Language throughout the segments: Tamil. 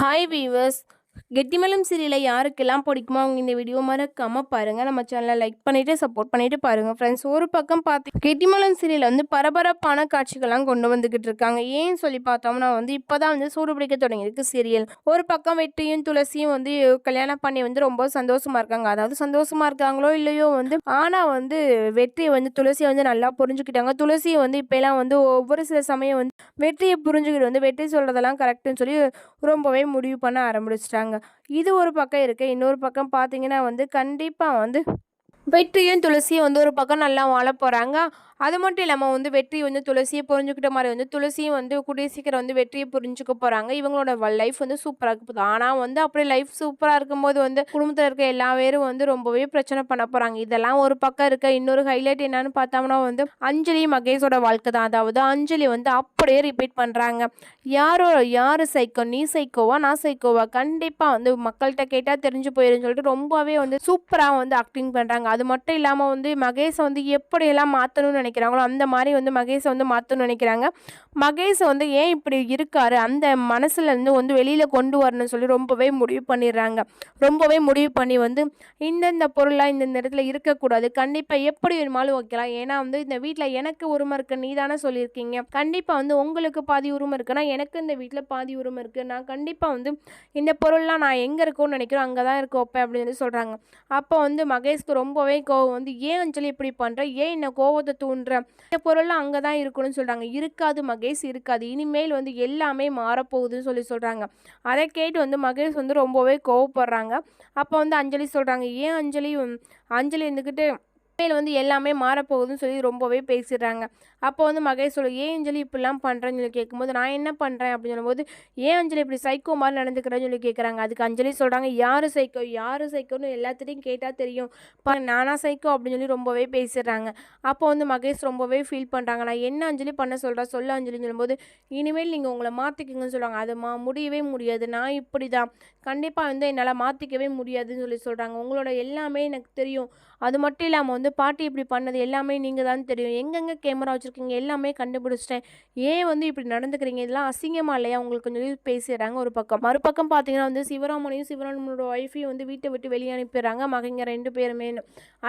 Hi viewers. கெட்டிமலம் சீரியலை யாருக்கெல்லாம் பிடிக்குமோ அவங்க இந்த வீடியோ மறக்காமல் பாருங்க. நம்ம சேனலை லைக் பண்ணிவிட்டு சப்போர்ட் பண்ணிவிட்டு பாருங்கள் ஃப்ரெண்ட்ஸ் ஒரு பக்கம் பார்த்து கெட்டிமலம் சீரியல் வந்து பரபரப்பான காட்சிகள்லாம் கொண்டு வந்துக்கிட்டு இருக்காங்க. ஏன் சொல்லி பார்த்தோம்னா வந்து இப்போ தான் வந்து சூடு பிடிக்க தொடங்கியிருக்கு சீரியல். ஒரு பக்கம் வெற்றியும் துளசியும் வந்து கல்யாணம் பண்ணி வந்து ரொம்ப சந்தோஷமாக இருக்காங்க. அதாவது சந்தோஷமாக இருக்காங்களோ இல்லையோ வந்து ஆனால் வந்து வெற்றியை வந்து துளசியை வந்து நல்லா புரிஞ்சுக்கிட்டாங்க. துளசியை வந்து இப்போலாம் வந்து ஒவ்வொரு சில சமயம் வந்து வெற்றியை புரிஞ்சுக்கிட்டு வந்து வெற்றி சொல்றதெல்லாம் கரெக்டுன்னு சொல்லி ரொம்பவே முடிவு பண்ண ஆரம்பிச்சிட்டாங்க. இது ஒரு பக்கம் இருக்கு. இன்னொரு பக்கம் பார்த்தீங்கன்னா வந்து கண்டிப்பாக வந்து வெற்றியும் துளசியும் வந்து ஒரு பக்கம் நல்லா வாழ போகிறாங்க அது மட்டும் இல்லாமல் வந்து வெற்றி வந்து துளசியை புரிஞ்சுக்கிட்ட மாதிரி வந்து துளசியும் வந்து கூடிய சீக்கிரம் வந்து வெற்றியை புரிஞ்சுக்க போகிறாங்க இவங்களோட லைஃப் வந்து சூப்பராக இருக்க போகுது ஆனால் வந்து அப்படி லைஃப் சூப்பராக இருக்கும்போது வந்து குடும்பத்தில் இருக்க எல்லா பேரும் வந்து ரொம்பவே பிரச்சனை பண்ண போகிறாங்க இதெல்லாம் ஒரு பக்கம் இருக்க இன்னொரு ஹைலைட் என்னன்னு பார்த்தோம்னா வந்து அஞ்சலி மகேஷோட வாழ்க்கை தான். அதாவது அஞ்சலி வந்து அப்படியே ரிப்பீட் பண்ணுறாங்க யாரோ யார் சைக்கோ நீ சைக்கோவா நான் சைக்கோவா கண்டிப்பாக வந்து மக்கள்கிட்ட கேட்டால் தெரிஞ்சு போயிருன்னு சொல்லிட்டு ரொம்பவே வந்து சூப்பராக வந்து ஆக்டிங் பண்ணுறாங்க அது மட்டும் இல்லாமல் வந்து மகேஷை வந்து எப்படியெல்லாம் மாற்றணும்னு நினைக்கிறாங்களோ அந்த மாதிரி வந்து மகேஷை வந்து மாற்றணும்னு நினைக்கிறாங்க. மகேஷ் வந்து ஏன் இப்படி இருக்காரு? அந்த மனசுலேருந்து வந்து வெளியில் கொண்டு வரணும்னு சொல்லி ரொம்பவே முடிவு பண்ணிடுறாங்க. ரொம்பவே முடிவு பண்ணி வந்து இந்தந்த பொருளாக இந்தந்த இடத்துல இருக்கக்கூடாது. கண்டிப்பாக எப்படி வேணுமாலும் வைக்கலாம். ஏன்னா வந்து இந்த வீட்டில் எனக்கு உரிமை இருக்கு. நீ தானே சொல்லியிருக்கீங்க. கண்டிப்பாக வந்து உங்களுக்கு பாதி உரிமை இருக்குன்னா எனக்கு இந்த வீட்டில் பாதி உரிமை இருக்குது நான் கண்டிப்பாக வந்து இந்த பொருள்லாம் நான் எங்கே இருக்கோன்னு நினைக்கிறோம் அங்கே தான் இருக்க வைப்பேன் அப்படின்னு சொல்லி சொல்கிறாங்க அப்போ வந்து மகேஷ்க்கு ரொம்பவே கோவம் வந்து ஏன் அஞ்சலி இப்படி பண்ணுற ஏன் என்ன கோவத்தை தூண்டுற இந்த பொருள்லாம் அங்கே தான் இருக்கணும்னு சொல்கிறாங்க இருக்காது மகேஷ் இருக்காது. இனிமேல் வந்து எல்லாமே மாறப்போகுதுன்னு சொல்லி சொல்கிறாங்க அதை கேட்டு வந்து மகேஷ் வந்து ரொம்பவே கோவப்படுறாங்க. அப்போ வந்து அஞ்சலி சொல்கிறாங்க ஏன் அஞ்சலி அஞ்சலி இருந்துக்கிட்டு இனிமேல் வந்து எல்லாமே மாறப்போகுதுன்னு சொல்லி ரொம்பவே பேசிடுறாங்க. அப்போ வந்து மகேஷ் சொல்லு ஏன் அஞ்சலி இப்படிலாம் பண்ணுறேன்னு சொல்லி கேட்கும்போது நான் என்ன பண்ணுறேன் அப்படின்னு சொல்லும்போது ஏன் அஞ்சலி இப்படி சைக்கோ மாதிரி நடந்துக்கிறேன்னு சொல்லி கேட்குறாங்க அதுக்கு அஞ்சலி சொல்கிறாங்க யார் சைக்கோ யார் சைக்கோன்னு எல்லாத்திட்டையும் கேட்டால் தெரியும். பா நானா சைக்கோ அப்படின்னு சொல்லி ரொம்பவே பேசிடுறாங்க. அப்போ வந்து மகேஷ் ரொம்பவே ஃபீல் பண்ணுறாங்க நான் என்ன அஞ்சலி பண்ண சொல்கிறேன் சொல்ல அஞ்சலின்னு சொல்லும்போது இனிமேல் நீங்கள் உங்களை மாற்றிக்கிங்கன்னு சொல்லுவாங்க. அது மா முடியவே முடியாது. நான் இப்படி தான் கண்டிப்பாக வந்து என்னால் மாற்றிக்கவே முடியாதுன்னு சொல்லி சொல்கிறாங்க உங்களோட எல்லாமே எனக்கு தெரியும். அது மட்டும் இல்லாமல் வந்து பாட்டி இப்படி பண்ணது எல்லாமே நீங்கள் தான் தெரியும். எங்கெங்கே கேமரா வச்சுருக்கீங்க? எல்லாமே கண்டுபிடிச்சிட்டேன். ஏன் வந்து இப்படி நடந்துக்கிறீங்க? இதெல்லாம் அசிங்கமாக இல்லையா? உங்களுக்கு சொல்லி பேசிடுறாங்க ஒரு பக்கம். மறுபக்கம் பார்த்தீங்கன்னா வந்து சிவராமனையும் சிவராமனோட ஒய்ஃபையும் வந்து வீட்டை விட்டு வெளியே அனுப்பிடுறாங்க. மகங்க ரெண்டு பேருமே.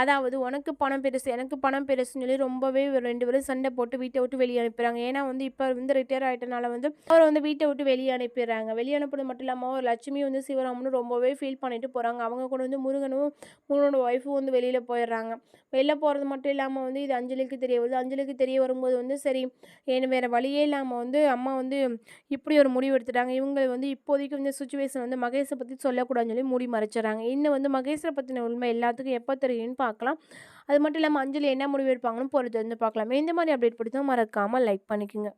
அதாவது உனக்கு பணம் பெருசு எனக்கு பணம் பெருசுன்னு சொல்லி ரொம்பவே ரெண்டு பேரும் சண்டை போட்டு வீட்டை விட்டு வெளியே அனுப்பிடுறாங்க. ஏன்னா வந்து இப்போ வந்து ரிட்டையர் ஆகிட்டனால வந்து அவர் வந்து வீட்டை விட்டு வெளியே அனுப்பிடுறாங்க. வெளியே அனுப்புறது மட்டும் இல்லாமல் ஒரு லட்சுமி வந்து சிவராமனும் ரொம்பவே ஃபீல் பண்ணிட்டு போகிறாங்க அவங்க கூட வந்து முருகனும் முருகனோட ஒய்ஃபும் வந்து வெளியில் போயிடுறாங்க. வெளில போகிறது மட்டும் இல்லாமல் வந்து இது அஞ்சலிக்கு தெரிய வருது. அஞ்சலிக்கு தெரிய வரும்போது வந்து சரி ஏன்னு வேறு வழியே இல்லாமல் வந்து அம்மா வந்து இப்படி ஒரு முடிவு எடுத்துட்டாங்க. இவங்க வந்து இப்போதைக்கு வந்து சுச்சுவேஷன் வந்து மகேஷை பற்றி சொல்லக்கூடாதுன்னு சொல்லி மூடி மறைச்சிடறாங்க இன்னும் வந்து மகேஷை பற்றின உண்மை எல்லாத்துக்கும் எப்போ தெரியும்னு பார்க்கலாம். அது மட்டும் இல்லாமல் அஞ்சலி என்ன முடிவு எடுப்பாங்கன்னு பொறுத்து வந்து பார்க்கலாம். இந்த மாதிரி அப்டேட் பிடிச்சா மறக்காமல் லைக் பண்ணிக்கோங்க.